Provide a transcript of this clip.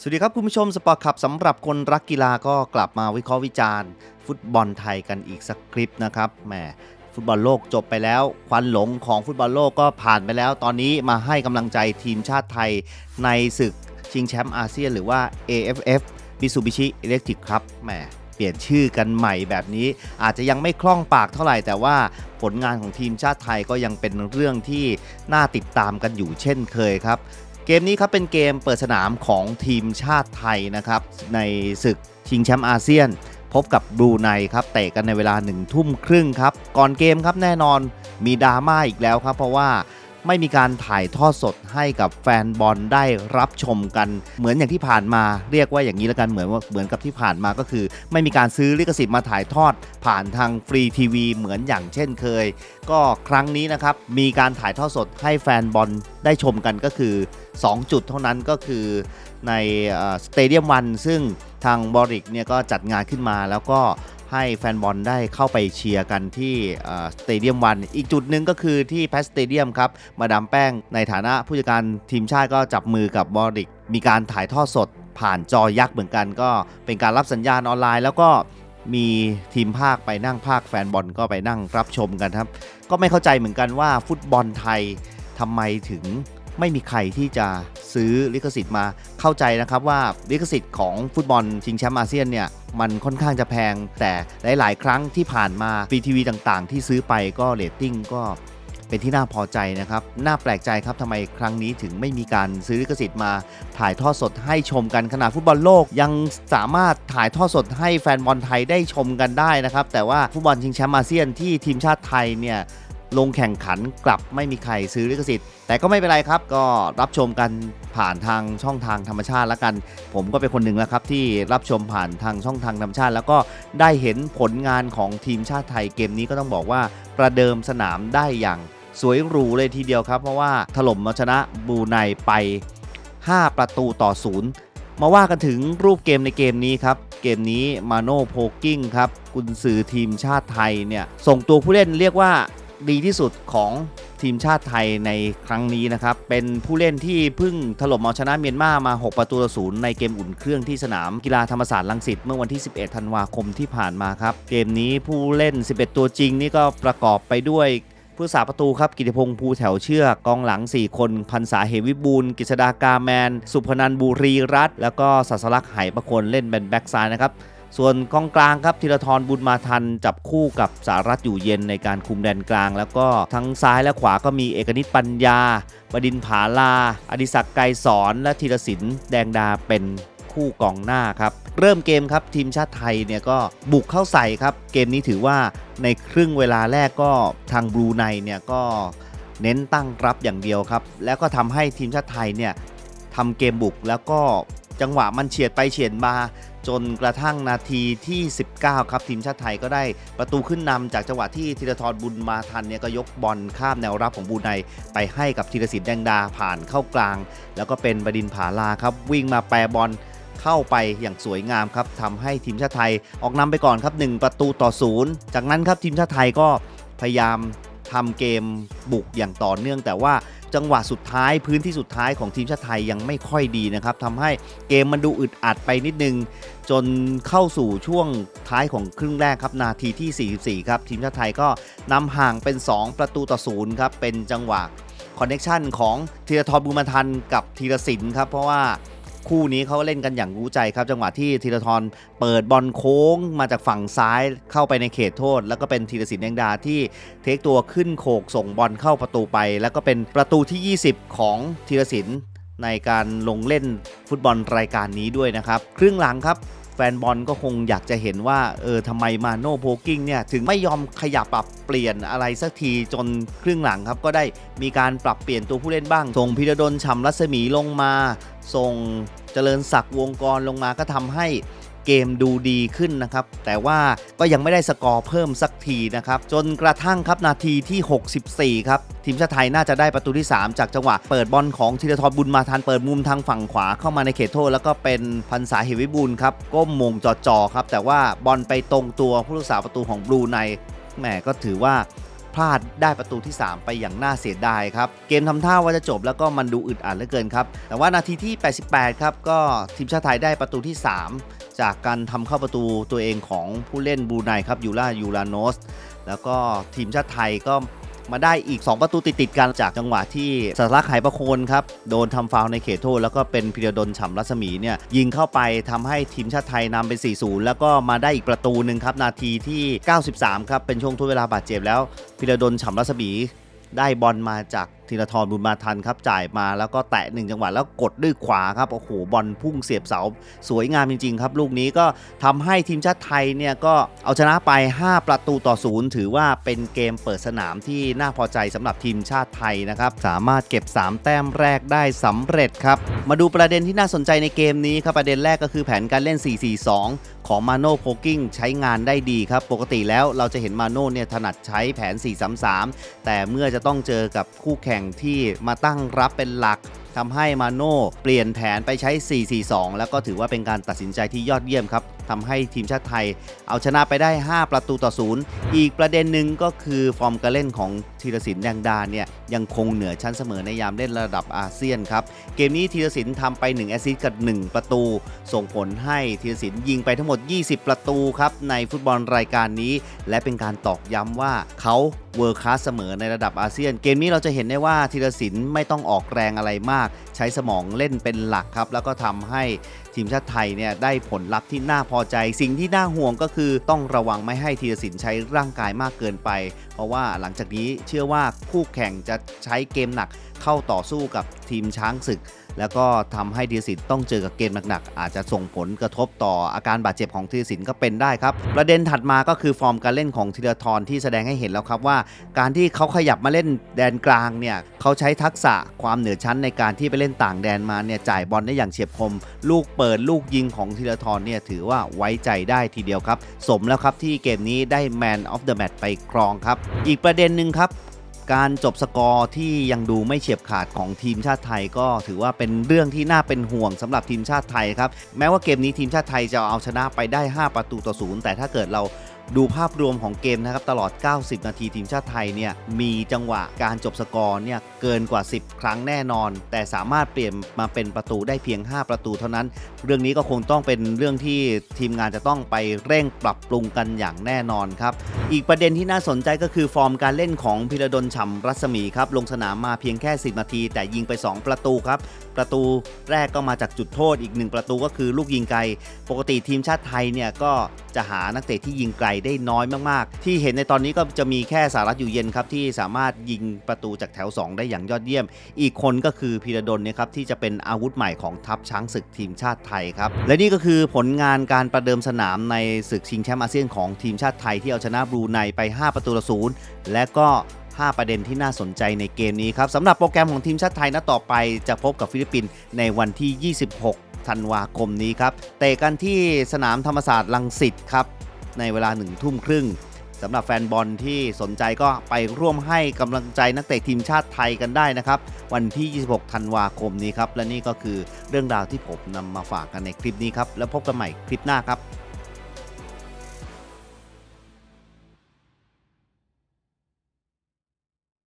สวัสดีครับคุณผู้ชมสปอร์ตขับสำหรับคนรักกีฬาก็กลับมาวิเคราะห์วิจารณ์ ฟุตบอลไทยกันอีกสักคลิปนะครับแหมฟุตบอลโลกจบไปแล้ว ควันหลงของฟุตบอลโลกก็ผ่านไปแล้ว ตอนนี้มาให้กำลังใจทีมชาติไทยในศึกชิงแชมป์อาเซียนหรือว่า AFF Mitsubishi Electric ครับแหมเปลี่ยนชื่อกันใหม่แบบนี้อาจจะยังไม่คล่องปากเท่าไหร่ แต่ว่าผลงานของทีมชาติไทยก็ยังเป็นเรื่องที่น่าติดตามกันอยู่เช่นเคยครับ เกมนี้ครับเป็นเกมเปิดสนามของทีมชาติไทยนะครับ ในศึกชิงแชมป์อาเซียน พบกับบรูไนครับเตะกันในเวลา1นึ่ทุ่มครึ่งครับ ก่อนเกมครับแน่นอนมีดราม่าอีกแล้วครับ เพราะว่า ไม่มีการถ่ายทอดสดให้กับแฟนบอลได้รับชมกัน เหมือนอย่างที่ผ่านมาเรียกว่าอย่างนี้แล้วกันเหมือนว่าเหมือนกับที่ผ่านมาก็คือ ไม่มีการซื้อลิขสิทธิ์มาถ่ายทอด ผ่านทางฟรีทีวีเหมือนอย่างเช่นเคย ก็ครั้งนี้นะครับมีการถ่ายทอดสดให้แฟนบอลได้ชมกันก็คือ 2 จุดเท่านั้นก็คือในสเตเดียมวันซึ่งทางบริกเนี่ยก็จัดงานขึ้นมาแล้วก็ ให้แฟนบอลได้เข้าไปเชียร์กันที่สเตเดียมวัน อีกจุดหนึ่งก็คือที่แพสสเตเดียมครับ มาดามแป้งในฐานะผู้จัดการทีมชาติก็จับมือกับบอริก มีการถ่ายทอดสดผ่านจอยักษ์เหมือนกัน ก็เป็นการรับสัญญาณออนไลน์ แล้วก็มีทีมภาคไปนั่งภาคแฟนบอลก็ไปนั่งรับชมกันครับ ก็ไม่เข้าใจเหมือนกันว่าฟุตบอลไทยทำไมถึงไม่มีใครที่จะ ซื้อลิขสิทธิ์มาเข้าใจนะครับว่าลิขสิทธิ์ของฟุตบอลชิงแชมป์อาเซียนเนี่ยมันค่อนข้างจะแพง แต่หลาย ๆ ครั้งที่ผ่านมาฟรีทีวีต่างๆ ที่ซื้อไปก็เรตติ้งก็เป็นที่น่าพอใจนะครับ น่าแปลกใจครับทำไมครั้งนี้ถึงไม่มีการซื้อลิขสิทธิ์มาถ่ายทอดสดให้ชมกันขนาดฟุตบอลโลก ยังสามารถถ่ายทอดสดให้แฟนบอลไทยได้ชมกันได้นะครับ แต่ว่าฟุตบอลชิงแชมป์อาเซียนที่ทีมชาติไทยเนี่ย ลงแข่งขันกลับไม่มีใครซื้อลิขสิทธิ์ แต่ก็ไม่เป็นไรครับ ก็รับชมกันผ่านทางช่องทางธรรมชาติแล้วกัน ผมก็เป็นคนหนึ่งแล้วครับที่รับชมผ่านทางช่องทางธรรมชาติ แล้วก็ได้เห็นผลงานของทีมชาติไทยเกมนี้ก็ต้องบอกว่าประเดิมสนามได้อย่างสวยหรูเลยทีเดียวครับ เพราะว่าถล่มมาชนะบูไนไป 5 ประตูต่อศูนย์มาว่ากันถึงรูปเกมในเกมนี้ครับ เกมนี้มาโน่โพกิ้งครับกุนซือทีมชาติไทยเนี่ยส่งตัวผู้เล่นเรียกว่า ดีที่สุดของทีมชาติไทยในครั้งนี้นะครับ เป็นผู้เล่นที่เพิ่งถล่มเอาชนะเมียนมามา 6 ประตูต่อศูนย์ในเกมอุ่นเครื่องที่สนามกีฬาธรรมศาสตร์ลังสิตเมื่อวันที่ 11 ธันวาคมที่ผ่านมาครับ เกมนี้ผู้เล่น 11 ตัวจริงนี่ก็ประกอบไปด้วยผู้สาประตูครับกิติพงษ์ภูแถวเชือกกองหลัง 4 คนพันษาเหวิบูลกฤษดากาแมน สุพนันบุรีรัตน์แล้วก็สัสลักษ์ไหประคนเล่นเป็นแบ็กซ้ายนะครับ ส่วนกองกลางครับธีรทรบุญมาทันจับคู่กับสารัตอยู่เย็นในการคุมแดนกลาง แล้วก็ทั้งซ้ายและขวาก็มีเอกนิตปัญญา บดินผาลา อดิศักดิ์ไกรสอน และธีรศิลป์แดงดาเป็นคู่กองหน้าครับ เริ่มเกมครับทีมชาติไทยเนี่ยก็บุกเข้าใส่ครับ เกมนี้ถือว่าในครึ่งเวลาแรกก็ทางบรูไนเนี่ยก็เน้นตั้งรับอย่างเดียวครับ แล้วก็ทำให้ทีมชาติไทยเนี่ยทำเกมบุกแล้วก็ จังหวะมันเฉียดไปเฉียดมาจนกระทั่งนาทีที่ 19 ครับทีมชาติไทยก็ได้ประตูขึ้นนำจากจังหวะที่ธีรทรบุญมาทันเนี่ยก็ยกบอลข้ามแนวรับของบูไนไปให้กับธีรศิลป์แดงดาผ่านเข้ากลาง แล้วก็เป็นบดินผาลาครับ วิ่งมาแปรบอลเข้าไปอย่างสวยงามครับทำให้ทีมชาติไทยออกนำไปก่อนครับ 1 ประตูต่อศูนย์จากนั้นครับทีมชาติไทยก็พยายามทำเกมบุกอย่างต่อเนื่องแต่ว่า จังหวะสุดท้ายพื้นที่สุดท้ายของทีมชาติไทยยังไม่ค่อยดีนะครับทำให้เกมมันดูอึดอัดไปนิดนึง จนเข้าสู่ช่วงท้ายของครึ่งแรกครับนาทีที่ 44 ครับ ทีมชาติไทยก็นำห่างเป็น 2 ประตูต่อศูนย์ครับเป็นจังหวะคอนเน็ชันของธีรทรบุญมาทันกับธีรศิลป์ครับเพราะว่า คู่นี้เขาเล่นกันอย่างรู้ใจครับ จังหวะที่ธีรทรเปิดบอลโค้งมาจากฝั่งซ้ายเข้าไปในเขตโทษ แล้วก็เป็นธีรศิลป์แดงดาที่เทคตัวขึ้นโขกส่งบอลเข้าประตูไป แล้วก็เป็นประตูที่ 20 ของธีรศิลป์ในการลงเล่นฟุตบอลรายการนี้ด้วยนะครับ ครึ่งหลังครับ แฟนบอลก็คงอยากจะเห็นว่าเออทำไมมาโน่โพกิ้งเนี่ยถึงไม่ยอมขยับปรับเปลี่ยนอะไรสักทีจนครึ่งหลังครับ ก็ได้มีการปรับเปลี่ยนตัวผู้เล่นบ้าง ส่งพิรดลฉ่ำรัศมีลงมา ส่งเจริญศักดิ์วงกรลงมาก็ทำให้ เกมดูดีขึ้นนะครับ แต่ว่าก็ยังไม่ได้สกอร์เพิ่มสักทีนะครับ จนกระทั่งครับนาทีที่ 64 ครับ ทีมชาติไทยน่าจะได้ประตูที่ 3 จากจังหวะเปิดบอลของธีรทรบุญมาทันเปิดมุมทางฝั่งขวาเข้ามาในเขตโทษ แล้วก็เป็นพันษาเหวิบูลครับก้มมงจ่อๆครับแต่ว่าบอลไปตรงตัวผู้รักษาประตูของบลูไนแหมก็ถือว่าพลาดได้ประตูที่ 3 ไปอย่างน่าเสียดายครับ เกมทำท่าว่าจะจบแล้วก็มันดูอึดอัดเหลือเกินครับ แต่ว่านาทีที่ 88 ครับ ก็ทีมชาติไทยได้ประตูที่ 3 จากการทำเข้าประตูตัวเองของผู้เล่นบูไนครับยูรายูรานอสแล้วก็ทีมชาติไทยก็มาได้อีก 2 ประตูติดๆกันจากจังหวะที่สลักไหประโคนครับ โดนทำฟาวในเขตโทษ แล้วก็เป็นพิรดลฉ่ำรัศมีเนี่ยยิงเข้าไปทำให้ทีมชาติไทยนำเป็น 4-0 แล้วก็มาได้อีกประตูหนึ่งครับ นาทีที่ 93 ครับ เป็นช่วงทดเวลาบาดเจ็บแล้ว พิรดลฉ่ำรัศมีได้บอลมาจาก ธีรทรบุญมาทันครับจ่ายมาแล้วก็แตะหนึ่งจังหวะแล้วกดด้วยขวาครับโอ้โหบอลพุ่งเสียบเสาสวยงามจริงๆครับ ลูกนี้ก็ทำให้ทีมชาติไทยเนี่ยก็เอาชนะไป 5 ประตูต่อศูนย์ถือว่าเป็นเกมเปิดสนามที่น่าพอใจสำหรับทีมชาติไทยนะครับสามารถเก็บ 3 แต้มแรกได้สำเร็จครับมาดูประเด็นที่น่าสนใจในเกมนี้ครับประเด็นแรกก็คือแผนการเล่น 4-4-2 ของมาโน่โพกิ้งใช้งานได้ดีครับปกติแล้วเราจะเห็นมาโน่เนี่ยถนัดใช้แผน 4-3-3 แต่เมื่อจะต้องเจอกับคู่แข่งที่มาตั้งรับเป็นหลักทำให้มาโน่เปลี่ยนแผนไปใช้ 4-4-2 แล้วก็ถือว่าเป็นการตัดสินใจที่ยอดเยี่ยมครับ ทำให้ทีมชาติไทย เอาชนะไปได้ 5 ประตูต่อศูนย์อีกประเด็นหนึ่งก็คือฟอร์มการเล่นของธีรศิลป์แดงดาเนี่ยยังคงเหนือชั้นเสมอในยามเล่นระดับอาเซียนครับ เกมนี้ธีรศิลป์ทำไป 1 แอสซิสต์กับ 1 ประตู ส่งผลให้ธีรศิลป์ยิงไปทั้งหมด 20 ประตูครับในฟุตบอลรายการนี้ และเป็นการตอกย้ำว่าเขาเวิร์คคาสเสมอในระดับอาเซียน เกมนี้เราจะเห็นได้ว่าธีรศิลป์ไม่ต้องออกแรงอะไรมาก ใช้สมองเล่นเป็นหลักครับ แล้วก็ทำให้ทีมชาติไทยเนี่ยได้ผลลัพธ์ที่น่าพอใจ สิ่งที่น่าห่วงก็คือต้องระวังไม่ให้ธีรศิลป์ใช้ร่างกายมากเกินไป เพราะว่าหลังจากนี้เชื่อว่าคู่แข่งจะใช้เกมหนักเข้าต่อสู้กับทีมช้างศึก แล้วก็ทำให้ธีรศิลป์ต้องเจอกับเกมหนักๆอาจจะส่งผลกระทบต่ออาการบาดเจ็บของธีรศิลป์ก็เป็นได้ครับ ประเด็นถัดมาก็คือฟอร์มการเล่นของธีรทรที่แสดงให้เห็นแล้วครับว่า การที่เขาขยับมาเล่นแดนกลางเนี่ยเขาใช้ทักษะความเหนือชั้นในการที่ไปเล่นต่างแดนมาเนี่ยจ่ายบอลได้อย่างเฉียบคม ลูกเปิดลูกยิงของธีรทรเนี่ยถือว่าไว้ใจได้ทีเดียวครับ สมแล้วครับที่เกมนี้ได้ Man of the Match ไปครองครับ อีกประเด็นหนึ่งครับ การจบสกอร์ที่ยังดูไม่เฉียบขาดของทีมชาติไทยก็ถือว่าเป็นเรื่องที่น่าเป็นห่วงสำหรับทีมชาติไทยครับ แม้ว่าเกมนี้ทีมชาติไทยจะเอาชนะไปได้ 5 ประตูต่อศูนย์แต่ถ้าเกิดเรา ดูภาพรวมของเกมนะครับตลอด 90 นาทีทีมชาติไทยเนี่ยมีจังหวะการจบสกอร์เนี่ยเกินกว่า 10 ครั้งแน่นอน แต่สามารถเปลี่ยนมาเป็นประตูได้เพียง 5 ประตูเท่านั้น เรื่องนี้ก็คงต้องเป็นเรื่องที่ทีมงานจะต้องไปเร่งปรับปรุงกันอย่างแน่นอนครับ อีกประเด็นที่น่าสนใจก็คือฟอร์มการเล่นของพิรดลฉ่ำรัศมีครับลงสนามมาเพียงแค่ 10 นาที แต่ยิงไป 2 ประตูครับประตูแรกก็มาจากจุดโทษอีก 1 ประตูก็คือลูกยิงไกล ปกติทีมชาติไทยเนี่ยก็จะหานักเตะที่ยิงไกลได้น้อยมากๆ ที่เห็นในตอนนี้ก็จะมีแค่สารัตอยู่เย็นครับที่สามารถยิงประตูจากแถว 2 ได้อย่างยอดเยี่ยม อีกคนก็คือพีรดลเนี่ยครับที่จะเป็นอาวุธใหม่ของทัพช้างศึกทีมชาติไทยครับและนี่ก็คือผลงานการประเดิมสนามในศึกชิงแชมป์อาเซียนของทีมชาติไทยที่เอาชนะบรูไนไป 5 ประตูต่อศูนย์และก็5ประเด็นที่น่าสนใจในเกมนี้ครับสำหรับโปรแกรมของทีมชาติไทยนัดต่อไปจะพบกับฟิลิปปินส์ในวันที่ 26 ธันวาคมนี้ครับเตะกันที่สนามธรรมศาสตร์ลังสิตครับ ในเวลาหนึ่งทุ่มครึ่งสำหรับแฟนบอลที่สนใจก็ไปร่วมให้กำลังใจนักเตะทีมชาติไทยกันได้นะครับ วันที่ 26 ธันวาคมนี้ครับ และนี่ก็คือเรื่องราวที่ผมนำมาฝากกันในคลิปนี้ครับ แล้วพบกันใหม่คลิปหน้าครับ